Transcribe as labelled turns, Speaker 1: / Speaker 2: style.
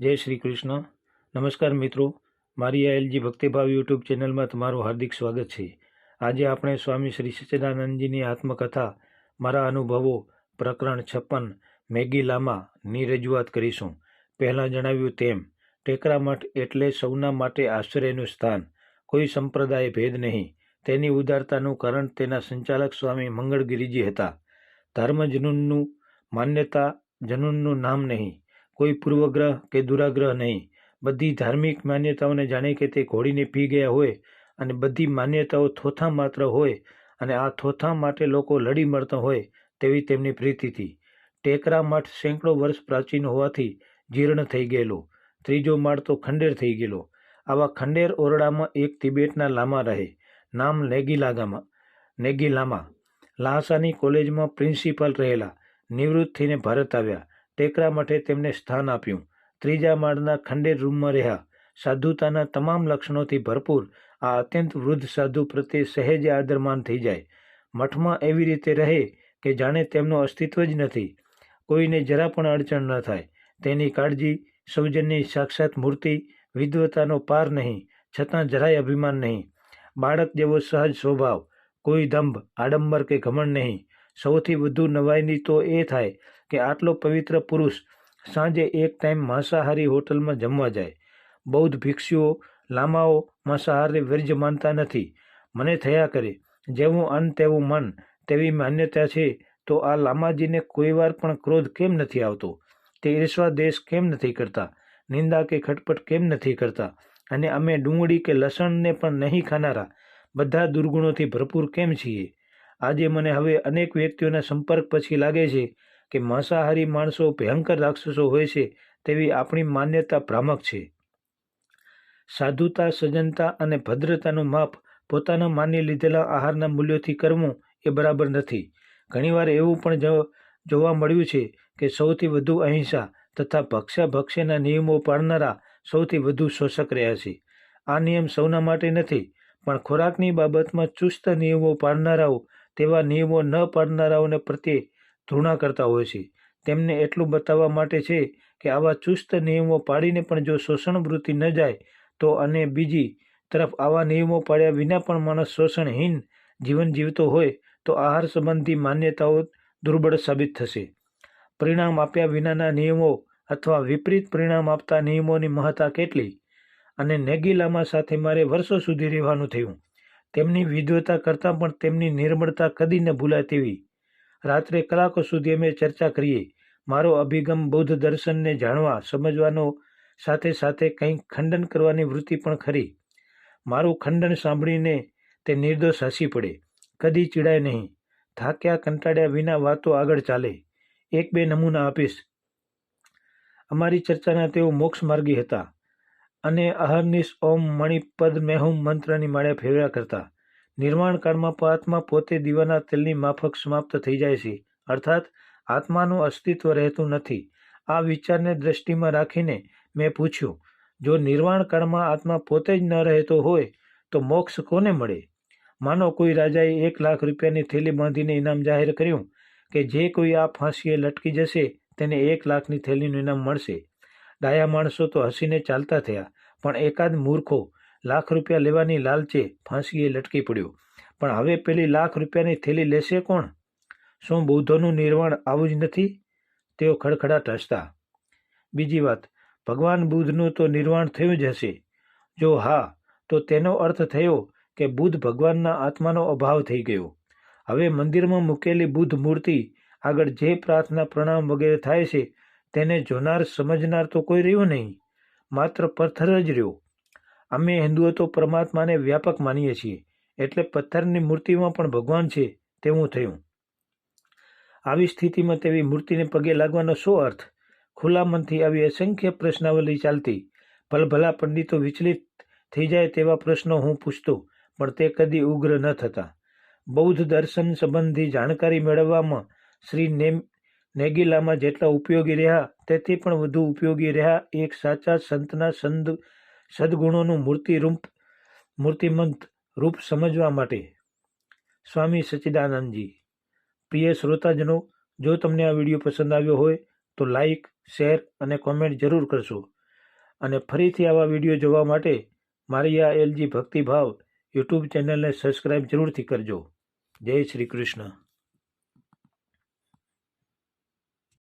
Speaker 1: જય શ્રી કૃષ્ણ. નમસ્કાર મિત્રો. મારી આ એલજી ભક્તિભાવ યુટ્યુબ ચેનલમાં તમારું હાર્દિક સ્વાગત છે. આજે આપણે સ્વામી શ્રી સચ્ચિદાનંદજીની આત્મકથા, મારા અનુભવો, પ્રકરણ છપ્પન, મેગી લામાની રજૂઆત કરીશું. પહેલાં જણાવ્યું તેમ, ટેકરા મઠ એટલે સૌના માટે આશ્રયનું સ્થાન. કોઈ સંપ્રદાય ભેદ નહીં. તેની ઉદારતાનું કારણ તેના સંચાલક સ્વામી મંગળગીરીજી હતા. ધર્મ જનૂનનું માન્યતા જનૂનનું નામ નહીં. કોઈ પૂર્વગ્રહ કે દુરાગ્રહ નહીં. બધી ધાર્મિક માન્યતાઓને જાણે કે તે ઘોડીને પી ગયા હોય અને બધી માન્યતાઓ થોથા માત્ર હોય અને આ થોથા માટે લોકો લડી મળતા હોય તેવી તેમની પ્રીતિથી ટેકરા મઠ સેંકડો વર્ષ પ્રાચીન હોવાથી જીર્ણ થઈ ગયેલો. ત્રીજો માળ તો ખંડેર થઈ ગયેલો. આવા ખંડેર ઓરડામાં એક તિબેટના લામા રહે. નામ નેગીલાગામાં નેગીલામા લાસાની કોલેજમાં પ્રિન્સિપાલ રહેલા. નિવૃત્ત થઈને ભારત આવ્યા. ટેકરા મઠે તેમને સ્થાન આપ્યું. ત્રીજા માળના ખંડેર રૂમમાં રહ્યા. સાધુતાના તમામ લક્ષણોથી ભરપૂર, આ અત્યંત વૃદ્ધ સાધુ પ્રત્યે સહેજ આદરમાન થઈ જાય. મઠમાં એવી રીતે રહે કે જાણે તેમનું અસ્તિત્વ જ નથી. કોઈને જરા પણ અડચણ ન થાય. તેની કાળજી, સૌજન્યની સાક્ષાત મૂર્તિ વિદ્વતાનો પાર નહીં, છતાં જરાય અભિમાન નહીં. બાળક જેવો સહજ સ્વભાવ, કોઈ દંભ, આડંબર કે ઘમંડ નહીં. સૌથી વધુ નવાઈની તો એ થાય કે આટલો પવિત્ર પુરુષ સાંજે એક ટાઈમ માંસાહારી હોટલમાં જમવા જાય. બૌદ્ધ ભિક્ષુઓ, લામાઓ માંસાહારને વર્જ માનતા નથી. મને થયા કરે. જેવું અન્ન, તેવું મન. તેવી માન્યતા છે, તો આ લામાજીને કોઈવાર પણ ક્રોધ કેમ નથી આવતો? તે ઈર્ષવા દેશ કેમ નથી કરતા? નિંદા કે ખટપટ કેમ નથી કરતા? અને અમે ડુંગળી કે લસણને પણ નહીં ખાનારા? બધા દુર્ગુણોથી ભરપૂર કેમ છીએ? આજે મને હવે અનેક વ્યક્તિઓના સંપર્ક પછી લાગે છે કે માંસાહારી માણસો ભયંકર રાક્ષસો હોય છે તેવી આપણી માન્યતા ભ્રામક છે. સાધુતા સજ્જનતા અને ભદ્રતાનું માપ પોતાના માની લીધેલા આહારના મૂલ્યોથી કરવું એ બરાબર નથી. ઘણીવાર એવું પણ જોવા મળ્યું છે કે સૌથી વધુ અહિંસા તથા ભક્ષ્યા ભક્ષ્યના નિયમો પાળનારા સૌથી વધુ શોષક રહ્યા છે. આ નિયમ સૌના માટે નથી, પણ ખોરાકની બાબતમાં ચુસ્ત નિયમો પાળનારાઓ તેવા નિયમો ન પાળનારાઓને પ્રત્યે ધૃણા કરતા હોય છે. તેમને એટલું બતાવવા માટે છે કે આવા ચુસ્ત નિયમો પાડીને પણ જો શોષણ વૃત્તિ ન જાય, તો અને બીજી તરફ આવા નિયમો પાડ્યા વિના પણ માણસ શોષણહીન જીવન જીવતો હોય, તો આહાર સંબંધી માન્યતાઓ દુર્બળ સાબિત થશે. પરિણામ આપ્યા વિનાના નિયમો અથવા વિપરીત પરિણામ આપતા નિયમોની મહત્તા કેટલી? અને નેગીલામા સાથે મારે વર્ષો સુધી રહેવાનું થયું. તેમની વિદ્વતા કરતાં પણ તેમની નિર્મળતા કદી ન ભૂલાય તેવી રાત્રે કલાકો સુધી અમે ચર્ચા કરીએ. મારો અભિગમ બૌદ્ધ દર્શનને જાણવા, સમજવાનો સાથે સાથે કંઈક ખંડન કરવાની વૃત્તિ પણ ખરી. મારું ખંડન સાંભળીને તે નિર્દોષ હસી પડે. કદી ચીડાય નહીં. થાક્યા કંટાળ્યા વિના વાતો આગળ ચાલે. એક બે નમૂના આપીશ. અમારી ચર્ચાના તેઓ મોક્ષ માર્ગી હતા. અને અહર્નિશ ઓમ મણિપદ મેહુમ મંત્રની માળે ફેરવ્યા કરતા. નિર્માણ કાળમાં આત્મા પોતે દીવાના તેલની માફક સમાપ્ત થઈ જાય છે. અર્થાત, આત્માનું અસ્તિત્વ રહેતું નથી. આ વિચારને દ્રષ્ટિમાં રાખીને મેં પૂછ્યું, જો નિર્વાણકાળમાં આત્મા પોતે જ ન રહેતો હોય, તો મોક્ષ કોને મળે? માનો કોઈ રાજાએ એક લાખ રૂપિયાની થેલી બાંધીને ઇનામ જાહેર કર્યું કે જે કોઈ આ ફાંસીએ લટકી જશે, તેને એક લાખની થેલીનું ઇનામ મળશે. ડાયા માણસો તો હસીને ચાલતા થયા, પણ એકાદ મૂર્ખો લાખ રૂપિયા લેવાની લાલચે ફાંસીએ લટકી પડ્યો. પણ હવે પેલી લાખ રૂપિયાની થેલી લેશે કોણ? શું બૌદ્ધોનું નિર્વાણ આવું જ નથી? તેઓ ખડખડાટ હસતા. બીજી વાત, ભગવાન બુદ્ધનું તો નિર્વાણ થયું જ હશે. જો હા, તો તેનો અર્થ થયો કે બુદ્ધ ભગવાનના આત્માનો અભાવ થઈ ગયો. હવે મંદિરમાં મૂકેલી બુદ્ધ મૂર્તિ આગળ જે પ્રાર્થના પ્રણામ વગેરે થાય છે, તેને જોનાર, સમજનાર તો કોઈ રહ્યું નહીં. માત્ર પથ્થર જ રહ્યો. અમે હિન્દુઓ તો પરમાત્માને વ્યાપક માનીએ છીએ, એટલે પથ્થરની મૂર્તિમાં પણ ભગવાન છે તેવું થયું. આવી સ્થિતિમાં તેવી મૂર્તિને પગે લાગવાનો શું અર્થ? ખુલ્લા મનથી આવી અસંખ્ય પ્રશ્નાવલી ચાલતી. ભલભલા પંડિતો વિચલિત થઈ જાય તેવા પ્રશ્નો હું પૂછતો, પણ તે કદી ઉગ્ર ન થતા. બૌદ્ધ દર્શન સંબંધી જાણકારી મેળવવામાં શ્રી નેમ, નેગીલામાં જેટલા ઉપયોગી રહ્યા, તેથી પણ વધુ ઉપયોગી રહ્યા એક સાચા સંતના સંદ સદગુણોનું મૂર્તિરૂપ મૂર્તિમંત રૂપ સમજવા માટે. સ્વામી સચ્ચિદાનંદજી પ્રિય શ્રોતાજનો, જો તમને આ વીડિયો પસંદ આવ્યો હોય, તો લાઈક, શેર અને કોમેન્ટ જરૂર કરશો. અને ફરીથી આવા વીડિયો જોવા માટે મારી આ એલજી ભક્તિભાવ યુટ્યુબ ચેનલને સબસ્ક્રાઈબ જરૂરથી કરજો. જય શ્રી કૃષ્ણ.